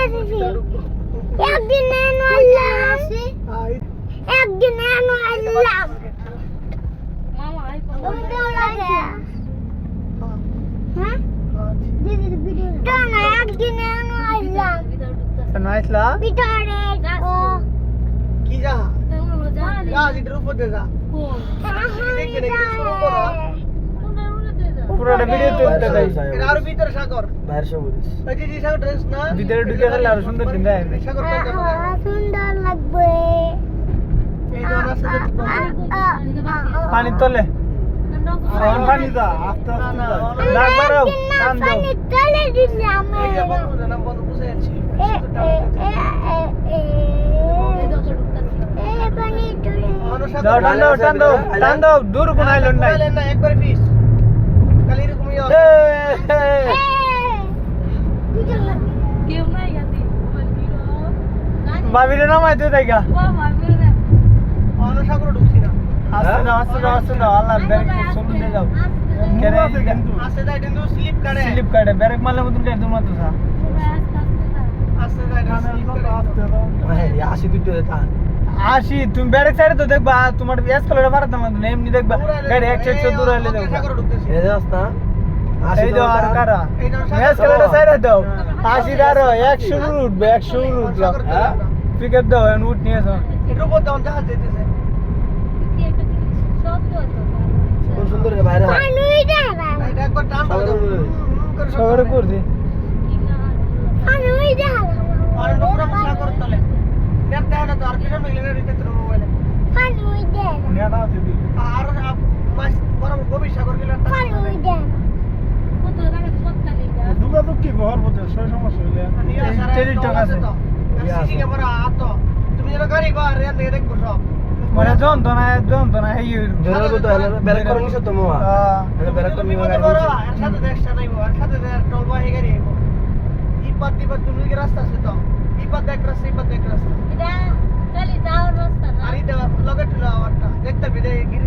দেখেছি একদিন একদিন লাগে হ্যাঁ? ও কি যা? যা লিটার উপর দে যা। দেখতে দেখতে শুরু করো। পুরোটা ভিডিও তুলতে যাই এটা আরও ভিতরে সাগর। বাইরে সব বলিস যে যে সাগর ড্রেস না ভিতরে ঢুকে গেলে আরও সুন্দর দিন দেয় সাগর কয়টা হবে? আহা, সুন্দর লাগবে। এই যে রাস্তা পানি তোলে। পানি। দা আস্তে আস্তে দা বাড়াও টান দাও পানি তলে দিলাম এই যে বন্ধু নাম বন্ধু বুঝে আছি এ এ এ এ এ। এ পানি তুলে। মানুষ দাও টান দাও টান দাও টান দাও দূর কোন আইলন না একবার ফিস এরকমই এ, হবে এ, ভাবিরে নামাই দিও দেখা মানুষ সাগর ঢুকছি না আস্তে দাও আস্তে দাও আস্তে দাও আল্লাহ ব্যারেক চলুন দিয়ে যাও কেন আসতে যাই কিন্তু স্লিপ কাটে স্লিপ কাটে ব্যারেক মারলে মতন কাটে তোমার তো সা আসতে যাই স্লিপ কাটে হ্যাঁ আসি দুটো তা আসি তুমি ব্যারেক সাইডে তো দেখবা তোমার এস কালারে পারত না এমনি দেখবা গাড়ি একশো একশো দূর হলে দেখবা সাগর ঢুকতেছি এই যে রাস্তা এই তো আর কারা? এস কালারে সাইডে দাও। আসি দাঁড়ো একশো উঠবে একশো উঠবে হ্যাঁ? দাও উঠ নিয়ে আসো উপর দাম জাহাজ সুন্দর বাইরে এটা একবার টান দাও সাগর বলিস। সবারে করছি পানি দেখালাম আর নোংরা সাগর তলে নেট দেয় না তো আর কিছু মিলে না রিতে তোর মোবাইলে পানি দেখালাম আর মাছ বড় গভীর সাগর গেলে পানি দেখালাম তুমি যেন গাড়ি বা রেন দিয়ে দেখব সব। মানে যন্ত্রণা যন্ত্রণা এই জোরে বলতে হলে ব্যারেক করে নিছ তো মোয়া আহ, এটা ব্যারেক করে নিবা গাড়ি বড় সাথে দেখছ নাই এর সাথে টল বাহি গাড়ি আইবো ইপাত তুমি কি রাস্তা আছে তো? ইপাত দেখ রাস্তা ইপাত দেখ রাস্তা। আর এটা লগে ঠুলা আওয়ারটা। দেখতে বিদে গিরি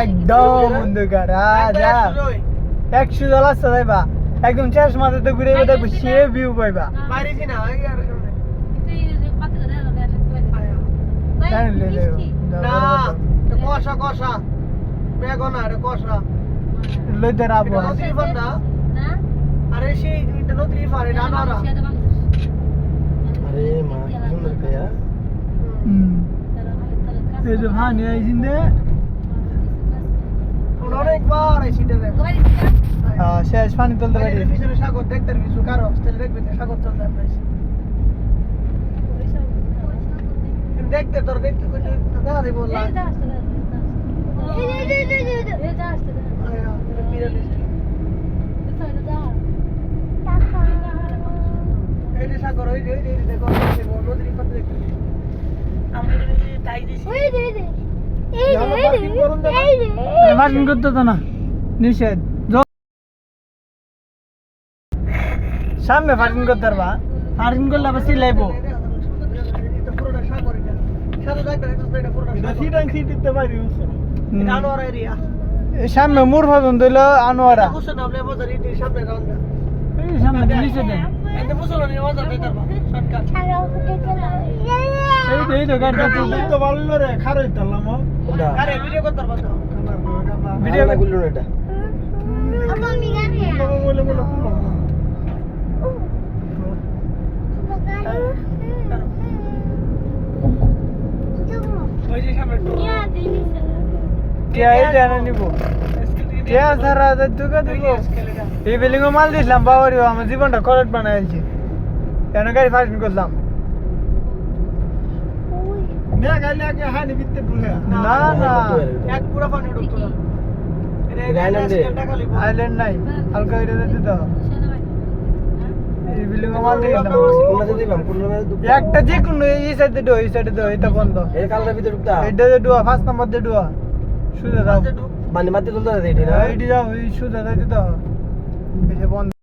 একদম অন্ধকার আ যা। একশো আসতে যাইবা। একদম শেষ মাথাতে ঘুরে দেখব সে ভিউ পাইবা। কষা কষা। মেঘো না কষা। লইতে রাবো আরে সেই এটা নদী ফার এটা আরে মা সুন্দর কয়া হুম। এই যে ভানি আইছিন দে অনেকবার এই সিটে রে হ্যাঁ, শেষ পানি তুলতে পারি পিছনে সাগর দেখতে কিছু কারও তাহলে দেখবে সাগর চলতে আপনাইছে দেখতে তোর দেখতে কই দেখা দেবো সাগর ওই যে দেখো দেখো নদীর পাশে দেখতে আমরা তাই দিছি পার্কিং করতে তো না নিষেধ সামনে পার্কিং করতে পারবা পার্কিং করলে আবার সিলাইবো আনোয়ারা এরিয়া সামনে মুর পর্যন্ত হইল আনোয়ারা বাজার দেখতে পারবা ভিডিও এই বিল্ডিং মাল দিছিলাম বাবারি আমার জীবনটা খরচ বানাইছি কেন গাড়ি পার্কিং করলাম না না। এক পুরো এ? আইল্যান্ড নাই হালকা এটা দিতে দাও। একটা যে কোনো এই সাইডে ডো এই সাইডে ডো এটা বন্ধ। এর কালার ভিতরে ঢুকতা এটা যে ডুয়া ফার্স্ট নাম্বার দিয়ে ডুয়া সুদা দাও। মানে মাটি তুলতে না? এটি না এই সুদা দাও। এই বন্ধ।